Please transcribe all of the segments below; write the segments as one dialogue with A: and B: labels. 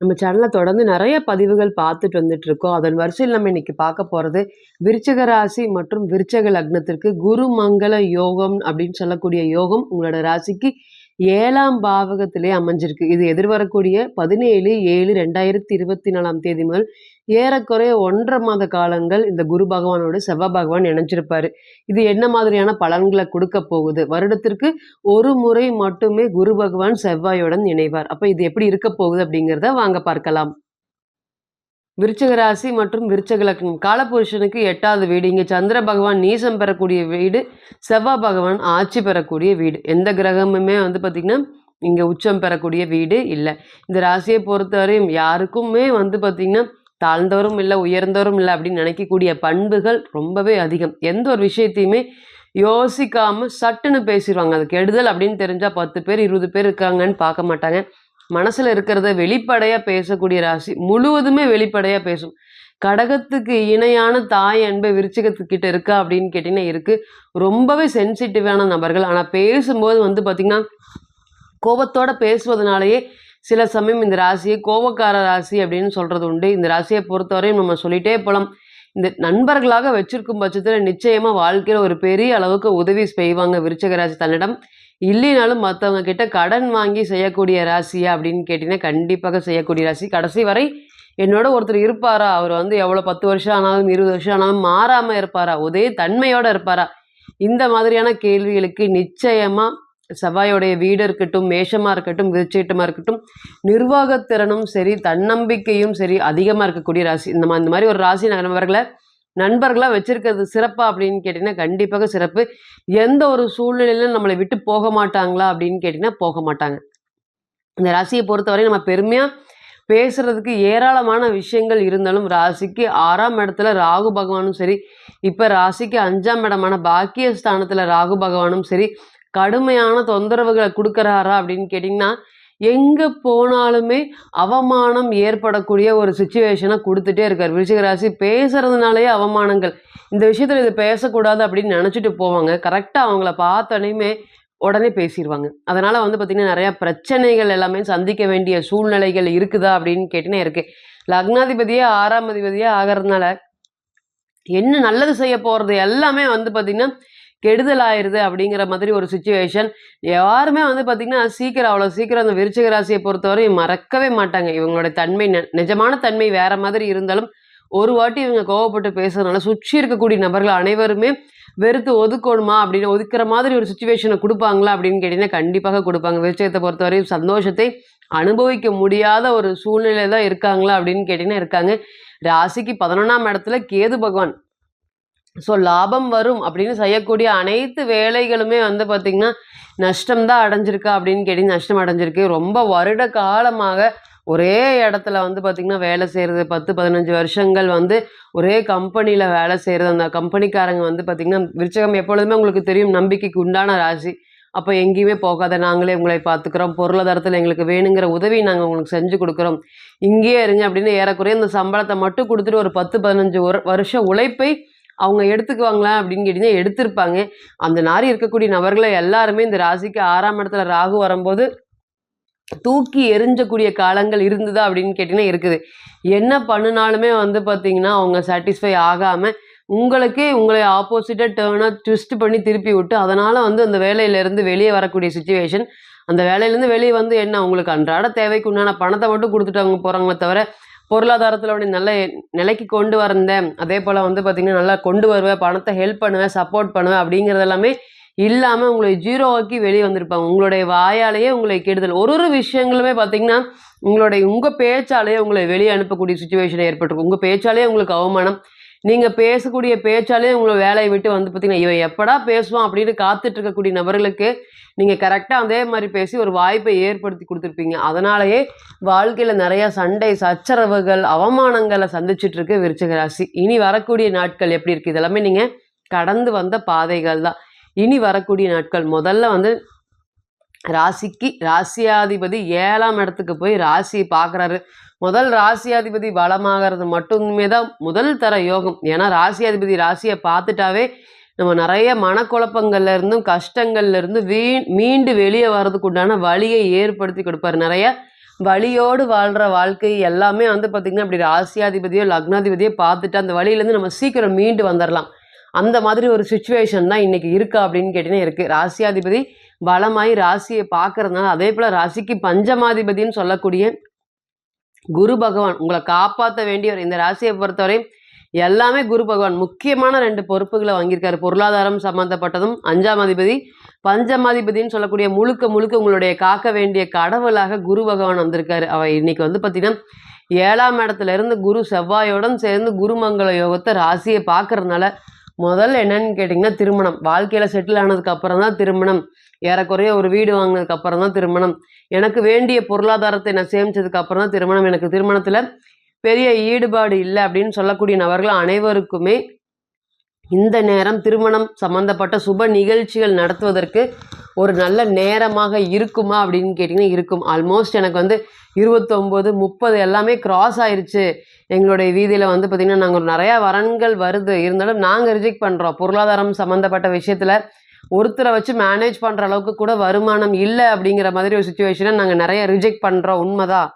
A: நம்ம சேனலில் தொடர்ந்து நிறைய பதிவுகள் பார்த்துட்டு வந்துட்டு இருக்கோம் அதன் வரிசையில் நம்ம இன்னைக்கு பார்க்க போகிறது விருச்சக ராசி மற்றும் விருச்சக லக்னத்திற்கு குரு மங்கள யோகம் அப்படின்னு சொல்லக்கூடிய யோகம் உங்களோட ராசிக்கு ஏழாம் பாவகத்திலே அமைஞ்சிருக்கு. இது எதிர்வரக்கூடிய பதினேழு ஏழு ரெண்டாயிரத்தி இருபத்தி நாலாம் தேதி முதல் ஏறக்குறைய ஒன்றரை மாத காலங்கள் இந்த குரு பகவானோடு செவ்வாய் பகவான் இணைஞ்சிருப்பாரு இது என்ன மாதிரியான பலன்களை கொடுக்க போகுது? வருடத்திற்கு ஒரு முறை மட்டுமே குரு பகவான் செவ்வாயுடன் இணைவார். அப்ப இது எப்படி இருக்க போகுது அப்படிங்கிறத வாங்க பார்க்கலாம். விருச்சக ராசி மற்றும் விருச்சக லக்னம். காலபுருஷனுக்கு எட்டாவது வீடு. இங்கே சந்திர பகவான் நீசம் பெறக்கூடிய வீடு. செவ்வாய் பகவான் ஆட்சி பெறக்கூடிய வீடு. எந்த கிரகமுமே வந்து பார்த்திங்கன்னா இங்கே உச்சம் பெறக்கூடிய வீடு இல்லை. இந்த ராசியை பொறுத்தவரையும் யாருக்குமே வந்து பார்த்திங்கன்னா தாழ்ந்தவரும் இல்லை உயர்ந்தவரும் இல்லை அப்படின்னு நினைக்கக்கூடிய பண்புகள் ரொம்பவே அதிகம். எந்த ஒரு விஷயத்தையுமே யோசிக்காமல் சட்டுன்னு பேசிடுவாங்க. அது கெடுதல் அப்படின்னு தெரிஞ்சால் பத்து பேர் இருபது பேர் இருக்காங்கன்னு பார்க்க மாட்டாங்க. மனசில் இருக்கிறத வெளிப்படையாக பேசக்கூடிய ராசி முழுவதுமே வெளிப்படையாக பேசும். கடகத்துக்கு இணையான தாய் அன்பு விருச்சிகத்துக்கிட்ட இருக்கா அப்படின்னு கேட்டிங்கன்னா இருக்குது ரொம்பவே சென்சிட்டிவான நபர்கள். ஆனால் பேசும்போது வந்து பார்த்திங்கன்னா கோபத்தோடு பேசுவதனாலேயே சில சமயம் இந்த ராசியை கோபக்கார ராசி அப்படின்னு சொல்கிறது உண்டு. இந்த ராசியை பொறுத்தவரையும் நம்ம சொல்லிட்டே போகலாம் இந்த நண்பர்களாக வச்சிருக்கும் பட்சத்தில் நிச்சயமாக வாழ்க்கையில் ஒரு பெரிய அளவுக்கு உதவி செய்வாங்க விருச்சக ராசி தன்னிடம். இல்லைனாலும் மற்றவங்க கிட்ட கடன் வாங்கி செய்யக்கூடிய ராசியா அப்படின்னு கேட்டிங்கன்னா கண்டிப்பாக செய்யக்கூடிய ராசி. கடைசி வரை என்னோட ஒருத்தர் இருப்பாரா? அவர் வந்து எவ்வளோ பத்து வருஷம் ஆனாலும் இருபது வருஷம் ஆனாலும் மாறாமல் இருப்பாரா? ஒரே தன்மையோடு இருப்பாரா? இந்த மாதிரியான கேள்விகளுக்கு நிச்சயமாக செவ்வாயோடைய வீடு இருக்கட்டும் மேஷமாக இருக்கட்டும் விருச்சீட்டமாக இருக்கட்டும் நிர்வாகத்திறனும் சரி தன்னம்பிக்கையும் சரி அதிகமாக இருக்கக்கூடிய ராசி இந்த மாதிரி இந்த மாதிரி ஒரு ராசி நண்பர்களை நண்பர்களாக வச்சிருக்கிறது சிறப்பா அப்படின்னு கேட்டிங்கன்னா கண்டிப்பாக சிறப்பு. எந்த ஒரு சூழ்நிலையிலும் நம்மளை விட்டு போக மாட்டாங்களா அப்படின்னு கேட்டிங்கன்னா போக மாட்டாங்க. இந்த ராசியை பொறுத்தவரை நம்ம பெருமையாக பேசுறதுக்கு ஏராளமான விஷயங்கள் இருந்தாலும் ராசிக்கு ஆறாம் இடத்துல ராகு பகவானும் சரி இப்போ ராசிக்கு அஞ்சாம் இடமான பாக்கிய ஸ்தானத்தில் ராகு பகவானும் சரி கடுமையான தொந்தரவுகளை கொடுக்குறாரா அப்படின்னு கேட்டிங்கன்னா எங்கே போனாலுமே அவமானம் ஏற்படக்கூடிய ஒரு சுச்சுவேஷனை கொடுத்துட்டே இருக்கார். விருச்சிகராசி ராசி அவமானங்கள். இந்த விஷயத்தில் இது பேசக்கூடாது அப்படின்னு நினச்சிட்டு போவாங்க. கரெக்டாக அவங்கள பார்த்தோன்னே உடனே பேசிடுவாங்க அதனால் வந்து பார்த்திங்கன்னா நிறையா பிரச்சனைகள் எல்லாமே சந்திக்க வேண்டிய சூழ்நிலைகள் இருக்குதா அப்படின்னு கேட்டிங்கன்னா இருக்குது லக்னாதிபதியே ஆறாம் அதிபதியே ஆகிறதுனால என்ன நல்லது செய்ய போகிறது எல்லாமே வந்து பார்த்திங்கன்னா கெடுதல் ஆயிடுது அப்படிங்கிற மாதிரி ஒரு சுச்சுவேஷன் யாருமே வந்து பார்த்திங்கன்னா சீக்கிரம் அவ்வளோ சீக்கிரம் அந்த விருச்சிக ராசியை பொறுத்தவரை மறக்கவே மாட்டாங்க. இவங்களோட தன்மை நெ- நிஜமான தன்மை வேற மாதிரி இருந்தாலும் ஒரு வாட்டி இவங்க கோவப்பட்டு பேசுறதுனால சுற்றி இருக்கக்கூடிய நபர்கள் அனைவருமே வெறுத்து ஒதுக்கணுமா அப்படின்னு ஒதுக்குற மாதிரி ஒரு சுச்சுவேஷனை கொடுப்பாங்களா அப்படின்னு கேட்டிங்கன்னா கண்டிப்பாக கொடுப்பாங்க. விருச்சகத்தை பொறுத்தவரையும் சந்தோஷத்தை அனுபவிக்க முடியாத ஒரு சூழ்நிலை தான் இருக்காங்களா அப்படின்னு கேட்டிங்கன்னா இருக்காங்க. ராசிக்கு பதினொன்றாம் இடத்துல கேது பகவான் ஸோ லாபம் வரும் அப்படின்னு செய்யக்கூடிய அனைத்து வேலைகளுமே வந்து பார்த்திங்கன்னா நஷ்டம் தான் அடைஞ்சிருக்கா அப்படின்னு கேட்டி நஷ்டம் அடைஞ்சிருக்கு. ரொம்ப வருட காலமாக ஒரே இடத்துல வந்து பார்த்திங்கன்னா வேலை செய்கிறது பத்து பதினஞ்சு வருஷங்கள் வந்து ஒரே கம்பெனியில் வேலை செய்கிறது அந்த கம்பெனிக்காரங்க வந்து பார்த்திங்கன்னா விருச்சகம் எப்பொழுதுமே உங்களுக்கு தெரியும் நம்பிக்கைக்கு உண்டான ராசி. அப்போ எங்கேயுமே போகாத. நாங்களே உங்களை பார்த்துக்குறோம். பொருளாதாரத்தில் எங்களுக்கு வேணுங்கிற உதவி நாங்கள் உங்களுக்கு செஞ்சு கொடுக்குறோம். இங்கேயே இருங்க அப்படின்னு ஏறக்குறைய இந்த சம்பளத்தை மட்டும் கொடுத்துட்டு ஒரு பத்து பதினஞ்சு ஒரு வருஷ உழைப்பை அவங்க எடுத்துக்குவாங்களா அப்படின்னு கேட்டிங்கன்னா எடுத்திருப்பாங்க. அந்த நாரி இருக்கக்கூடிய நபர்களை எல்லாருமே இந்த ராசிக்கு ஆறாம் இடத்துல ராகு வரும்போது தூக்கி எரிஞ்சக்கூடிய காலங்கள் இருந்ததா அப்படின்னு கேட்டிங்கன்னா இருக்குது. என்ன பண்ணினாலுமே வந்து பார்த்தீங்கன்னா அவங்க சாட்டிஸ்ஃபை ஆகாமல் உங்களுக்கே உங்களை ஆப்போசிட்டாக டேர்னாக ட்விஸ்ட் பண்ணி திருப்பி விட்டு அதனால் வந்து அந்த வேலையிலேருந்து வெளியே வரக்கூடிய சுச்சுவேஷன் அந்த வேலையிலேருந்து வெளியே வந்து என்ன உங்களுக்கு அன்றாட தேவைக்கு உண்டான பணத்தை மட்டும் கொடுத்துட்டு அவங்க போகிறாங்களே தவிர பொருளாதாரத்தில் அப்படி நல்ல நிலைக்கு கொண்டு வரந்தேன். அதே போல் வந்து பார்த்திங்கன்னா நல்லா கொண்டு வருவேன் பணத்தை ஹெல்ப் பண்ணுவேன் சப்போர்ட் பண்ணுவேன் அப்படிங்கிறது எல்லாமே இல்லாமல் உங்களை ஜீரோ ஆக்கி வெளியே வந்திருப்பாங்க. உங்களுடைய வாயாலேயே உங்களை கெடுதல். ஒரு ஒரு விஷயங்களுமே பார்த்தீங்கன்னா உங்களுடைய உங்கள் பேச்சாலேயே உங்களை வெளியே அனுப்பக்கூடிய சுச்சுவேஷன் ஏற்பட்டிருக்கும். உங்கள் பேச்சாலேயே உங்களுக்கு அவமானம் நீங்கள் பேசக்கூடிய பேச்சாலே உங்களை வேலையை விட்டு வந்து பார்த்தீங்கன்னா இவன் எப்படா பேசுவான் அப்படின்னு காத்துட்டு இருக்கக்கூடிய நபர்களுக்கு நீங்கள் கரெக்டாக அதே மாதிரி பேசி ஒரு வாய்ப்பை ஏற்படுத்தி கொடுத்துருப்பீங்க. அதனாலேயே வாழ்க்கையில் நிறையா சண்டை சச்சரவுகள் அவமானங்களை சந்திச்சுட்டு விருச்சக ராசி. இனி வரக்கூடிய நாட்கள் எப்படி இருக்குது இதெல்லாமே நீங்கள் கடந்து வந்த பாதைகள் தான். இனி வரக்கூடிய நாட்கள். முதல்ல வந்து ராசிக்கு ராசியாதிபதி ஏழாம் இடத்துக்கு போய் ராசியை பார்க்குறாரு. முதல் ராசியாதிபதி பலமாகிறது மட்டுமே தான் முதல் தர யோகம். ஏன்னா ராசியாதிபதி ராசியை பார்த்துட்டாவே நம்ம நிறைய மனக்குழப்பங்கள்ல இருந்தும் கஷ்டங்கள்ல இருந்து வீ மீண்டு வெளியே வர்றதுக்கு உண்டான வழியை ஏற்படுத்தி கொடுப்பாரு. நிறைய வழியோடு வாழ்கிற வாழ்க்கை எல்லாமே வந்து பார்த்திங்கன்னா இப்படி ராசியாதிபதியோ லக்னாதிபதியோ பார்த்துட்டு அந்த வழியிலேருந்து நம்ம சீக்கிரம் மீண்டு வந்துடலாம் அந்த மாதிரி ஒரு சுச்சுவேஷன் தான் இன்னைக்கு இருக்கா அப்படின்னு கேட்டிங்கன்னா இருக்குது ராசியாதிபதி பலமாய் ராசியை பார்க்கறதுனால அதே போல் ராசிக்கு பஞ்சமாதிபதின்னு சொல்லக்கூடிய குரு பகவான் உங்களை காப்பாற்ற வேண்டியவர் இந்த ராசியை பொறுத்தவரை எல்லாமே குரு பகவான். முக்கியமான ரெண்டு பொறுப்புகளை வாங்கியிருக்காரு. பொருளாதாரம் சம்மந்தப்பட்டதும் அஞ்சாம் அதிபதி பஞ்சமாதிபதின்னு சொல்லக்கூடிய முழுக்க முழுக்க உங்களுடைய காக்க வேண்டிய கடவுளாக குரு பகவான் வந்திருக்காரு. அவ இன்னைக்கு வந்து பார்த்தீங்கன்னா ஏழாம் இடத்துல இருந்து குரு செவ்வாயோடன் சேர்ந்து குருமங்கள யோகத்தை ராசியை பார்க்கறதுனால முதல்ல என்னன்னு கேட்டிங்கன்னா திருமணம். வாழ்க்கையில் செட்டில் ஆனதுக்கு அப்புறம் தான் திருமணம். ஏறக்குறைய ஒரு வீடு வாங்கினதுக்கு அப்புறம் தான் திருமணம். எனக்கு வேண்டிய பொருளாதாரத்தை நான் சேமிச்சதுக்கு அப்புறம் தான் திருமணம். எனக்கு திருமணத்தில் பெரிய ஈடுபாடு இல்லை அப்படின்னு சொல்லக்கூடிய நபர்கள் அனைவருக்குமே இந்த நேரம் திருமணம் சம்பந்தப்பட்ட சுப நிகழ்ச்சிகள் நடத்துவதற்கு ஒரு நல்ல நேரமாக இருக்குமா அப்படின்னு கேட்டிங்கன்னா இருக்கும். ஆல்மோஸ்ட் எனக்கு வந்து இருபத்தொம்போது முப்பது எல்லாமே கிராஸ் ஆயிடுச்சு எங்களுடைய வீதியில் வந்து பார்த்திங்கன்னா நாங்கள் நிறையா வரன்கள் வருது. இருந்தாலும் நாங்கள் ரிஜெக்ட் பண்ணுறோம் பொருளாதாரம் சம்மந்தப்பட்ட விஷயத்தில் ஒருத்தரை வச்சு மேனேஜ் பண்ணுற அளவுக்கு கூட வருமானம் இல்லை அப்படிங்கிற மாதிரி ஒரு சுச்சுவேஷனை நாங்கள் நிறைய ரிஜெக்ட் பண்ணுறோம் உண்மைதான்.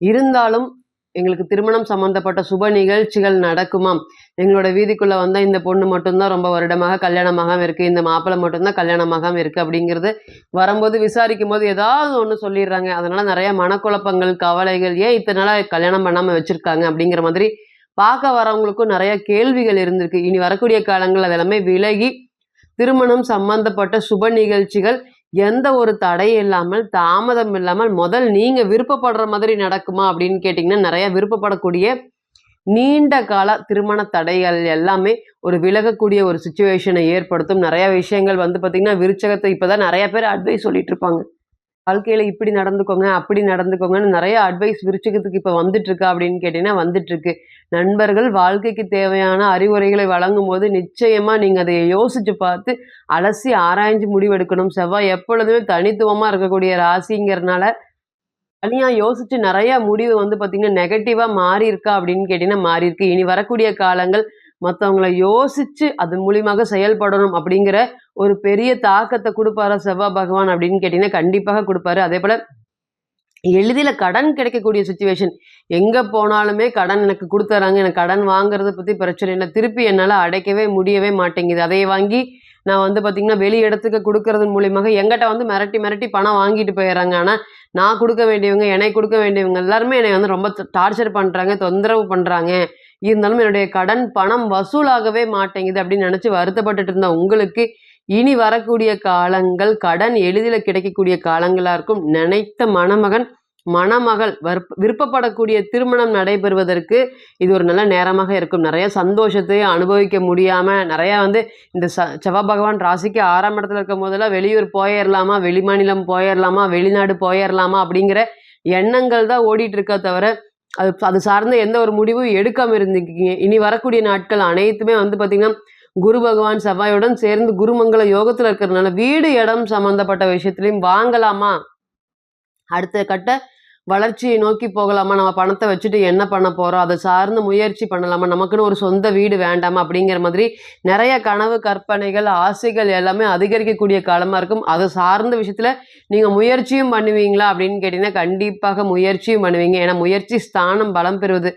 A: இருந்தாலும் எங்களுக்கு திருமணம் சம்மந்தப்பட்ட சுப நிகழ்ச்சிகள் நடக்குமாம். எங்களோட வீதிக்குள்ளே வந்தால் இந்த பொண்ணு மட்டும்தான் ரொம்ப வருடமாக கல்யாணமாகாம இருக்குது இந்த மாப்பிள்ளை மட்டும்தான் கல்யாணமாகாம இருக்குது அப்படிங்கிறது வரும்போது விசாரிக்கும் போது ஏதாவது ஒன்று சொல்லிடுறாங்க. அதனால் நிறைய மனக்குழப்பங்கள் கவலைகள் ஏன் இத்தனை நாளாக கல்யாணம் பண்ணாமல் வச்சுருக்காங்க அப்படிங்கிற மாதிரி பார்க்க வரவங்களுக்கும் நிறைய கேள்விகள் இருந்திருக்கு. இனி வரக்கூடிய காலங்கள் அதெல்லாமே விலகி திருமணம் சம்பந்தப்பட்ட சுப நிகழ்ச்சிகள் எந்த ஒரு தடையும் இல்லாமல் தாமதம் இல்லாமல் முதல் நீங்க விருப்பப்படுற மாதிரி நடக்குமா அப்படின்னு கேட்டிங்கன்னா நிறைய விருப்பப்படக்கூடிய நீண்ட கால திருமண தடைகள் எல்லாமே ஒரு விலகக்கூடிய ஒரு சுச்சுவேஷனை ஏற்படுத்தும். நிறைய விஷயங்கள் வந்து பார்த்திங்கன்னா விருச்சகத்தை இப்போதான் நிறைய பேர் அட்வைஸ் சொல்லிட்டு இருப்பாங்க. வாழ்க்கையில் இப்படி நடந்துக்கோங்க அப்படி நடந்துக்கோங்கன்னு நிறைய அட்வைஸ் விருச்சகத்துக்கு இப்போ வந்துட்டுருக்கா அப்படின்னு கேட்டிங்கன்னா வந்துட்டு இருக்கு நண்பர்கள் வாழ்க்கைக்கு தேவையான அறிவுரைகளை வழங்கும் போது நிச்சயமாக நீங்கள் அதை யோசிச்சு பார்த்து அலசி ஆராய்ஞ்சு முடிவெடுக்கணும். செவ்வாய் எப்பொழுதுமே தனித்துவமாக இருக்கக்கூடிய ராசிங்கிறனால தனியாக யோசிச்சு நிறைய முடிவு வந்து பார்த்திங்கன்னா நெகட்டிவாக மாறி இருக்கா அப்படின்னு கேட்டிங்கன்னா மாறி இருக்கு இனி வரக்கூடிய காலங்கள் மற்றவங்களை யோசிச்சு அதன் மூலியமாக செயல்படணும் அப்படிங்கிற ஒரு பெரிய தாக்கத்தை கொடுப்பாரா செவ்வாய் பகவான் அப்படின்னு கேட்டிங்கன்னா கண்டிப்பாக கொடுப்பாரு. அதே போல் எளிதில் கடன் கிடைக்கக்கூடிய சுச்சுவேஷன் எங்கே போனாலுமே கடன் எனக்கு கொடுத்துறாங்க. எனக்கு கடன் வாங்குறத பற்றி பிரச்சனை இல்லை. திருப்பி என்னால் அடைக்கவே முடியவே மாட்டேங்குது. அதை வாங்கி நான் வந்து பார்த்திங்கன்னா வெளி இடத்துக்கு கொடுக்கறது மூலியமாக எங்கிட்ட வந்து மிரட்டி மிரட்டி பணம் வாங்கிட்டு போயிடுறாங்க ஆனால் நான் கொடுக்க வேண்டியவங்க என்னை கொடுக்க வேண்டியவங்க எல்லாருமே என்னை வந்து ரொம்ப டார்ச்சர் பண்ணுறாங்க தொந்தரவு பண்ணுறாங்க இருந்தாலும் என்னுடைய கடன் பணம் வசூலாகவே மாட்டேங்குது அப்படின்னு நினச்சி வருத்தப்பட்டுட்டு இருந்த உங்களுக்கு இனி வரக்கூடிய காலங்கள் கடன் எளிதில் கிடைக்கக்கூடிய காலங்களாக இருக்கும். நினைத்த மணமகன் மணமகள் வற்ப விருப்பப்படக்கூடிய திருமணம் நடைபெறுவதற்கு இது ஒரு நல்ல நேரமாக இருக்கும். நிறைய சந்தோஷத்தை அனுபவிக்க முடியாமல் நிறையா வந்து இந்த ச செவ்வாய் பகவான் ராசிக்கு ஆறாம் இடத்துல இருக்கும் போதெல்லாம் வெளியூர் போயிடலாமா வெளிமாநிலம் போயிடலாமா வெளிநாடு போயிடலாமா அப்படிங்கிற எண்ணங்கள் தான் ஓடிட்டு இருக்கா தவிர அது அது சார்ந்த எந்த ஒரு முடிவும் எடுக்காமல் இருந்துக்கீங்க இனி வரக்கூடிய நாட்கள் அனைத்துமே வந்து பார்த்திங்கன்னா குரு பகவான் செவ்வாயுடன் சேர்ந்து குருமங்கள யோகத்தில் இருக்கிறதுனால வீடு இடம் சம்மந்தப்பட்ட விஷயத்துலையும் வாங்கலாமா? அடுத்த கட்ட வளர்ச்சியை நோக்கி போகலாமா? நம்ம பணத்தை வச்சுட்டு என்ன பண்ண போகிறோம் அதை சார்ந்து முயற்சி பண்ணலாமா? நமக்குன்னு ஒரு சொந்த வீடு வேண்டாமா? அப்படிங்கிற மாதிரி நிறைய கனவு கற்பனைகள் ஆசைகள் எல்லாமே அதிகரிக்கக்கூடிய காலமாக இருக்கும். அதை சார்ந்த விஷயத்தில் நீங்கள் முயற்சியும் பண்ணுவீங்களா? அப்படின்னு கேட்டிங்கன்னா கண்டிப்பாக முயற்சியும் பண்ணுவீங்க. ஏன்னா முயற்சி ஸ்தானம் பலம் பெறுவது.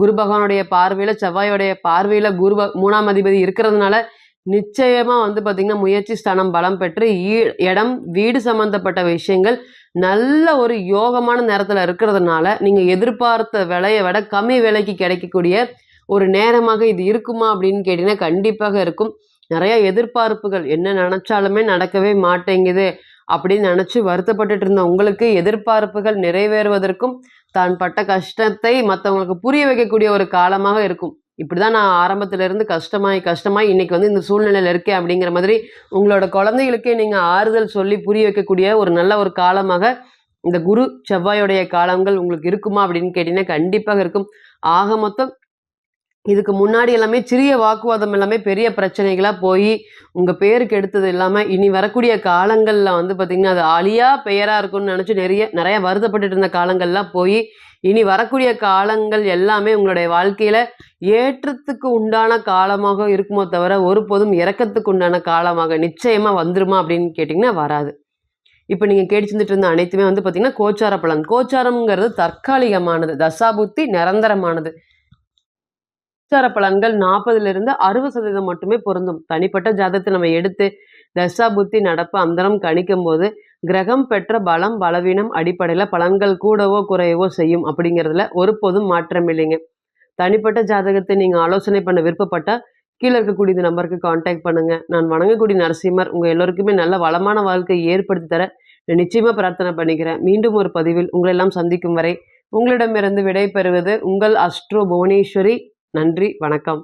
A: குரு பகவானுடைய பார்வையில் செவ்வாயோடைய பார்வையில் குரு மூணாம் அதிபதி இருக்கிறதுனால நிச்சயமாக வந்து பார்த்திங்கன்னா முயற்சி ஸ்தானம் பலம் பெற்று இடம் வீடு சம்மந்தப்பட்ட விஷயங்கள் நல்ல ஒரு யோகமான நேரத்தில் இருக்கிறதுனால நீங்கள் எதிர்பார்த்த விலையை விட கம்மி விலைக்கு கிடைக்கக்கூடிய ஒரு நேரமாக இது இருக்குமா அப்படின்னு கேட்டிங்கன்னா கண்டிப்பாக இருக்கும். நிறைய எதிர்பார்ப்புகள் என்ன நினச்சாலுமே நடக்கவே மாட்டேங்குது அப்படின்னு நினச்சி வருத்தப்பட்டுட்டு இருந்த உங்களுக்கு எதிர்பார்ப்புகள் நிறைவேறுவதற்கும் தான் பட்ட கஷ்டத்தை மற்றவங்களுக்கு புரிய வைக்கக்கூடிய ஒரு காலமாக இருக்கும். இப்படி தான் நான் ஆரம்பத்துல இருந்து கஷ்டமாய் இன்றைக்கி வந்து இந்த சூழ்நிலையில் இருக்கேன் அப்படிங்கிற மாதிரி உங்களோட குழந்தைகளுக்கே நீங்கள் ஆறுதல் சொல்லி புரிய வைக்கக்கூடிய ஒரு நல்ல ஒரு காலமாக இந்த குரு செவ்வாயுடைய காலங்கள் உங்களுக்கு இருக்குமா அப்படின்னு கேட்டிங்கன்னா கண்டிப்பாக இருக்கும். ஆக மொத்தம் இதுக்கு முன்னாடி எல்லாமே சிறிய வாக்குவாதம் எல்லாமே பெரிய பிரச்சனைகளாக போய் உங்கள் பேருக்கு எடுத்தது இல்லாமல் இனி வரக்கூடிய காலங்களில் வந்து பார்த்திங்கன்னா அது அழியா பெயராக இருக்கும்னு நினச்சி நிறைய நிறைய வருத்தப்பட்டுட்டு இருந்த காலங்கள்லாம் போய் இனி வரக்கூடிய காலங்கள் எல்லாமே உங்களுடைய வாழ்க்கையில ஏற்றத்துக்கு உண்டான காலமாக இருக்குமோ தவிர ஒருபோதும் இறக்கத்துக்கு உண்டான காலமாக நிச்சயமா வந்துருமா அப்படின்னு கேட்டிங்கன்னா வராது. இப்போ நீங்கள் கேட்டு இருந்த அனைத்துமே வந்து பார்த்தீங்கன்னா கோச்சார பலன். கோச்சாரம்ங்கிறது தற்காலிகமானது. தசாபுத்தி நிரந்தரமானது. கோச்சார பலன்கள் நாற்பதுலேருந்து அறுபது சதவீதம் மட்டுமே பொருந்தும். தனிப்பட்ட ஜாதகத்தை நம்ம எடுத்து தசா புத்தி நடப்பு அந்தரம் கணிக்கும் போது கிரகம் பெற்ற பலம் பலவீனம் அடிப்படையில் பலன்கள் கூடவோ குறையவோ செய்யும் அப்படிங்கிறதுல ஒருபோதும் மாற்றம் இல்லைங்க. தனிப்பட்ட ஜாதகத்தை நீங்கள் ஆலோசனை பண்ண விருப்பப்பட்டால் கீழே இருக்கக்கூடிய இந்த நம்பருக்கு காண்டாக்ட் பண்ணுங்க. நான் வணங்கக்கூடிய நரசிம்மர் உங்கள் எல்லோருக்குமே நல்ல வளமான வாழ்க்கை ஏற்படுத்தி தர நான் பிரார்த்தனை பண்ணிக்கிறேன். மீண்டும் ஒரு பதிவில் உங்களை எல்லாம் சந்திக்கும் வரை உங்களிடமிருந்து விடை பெறுவது உங்கள் அஸ்ட்ரோ புவனேஸ்வரி. நன்றி வணக்கம்.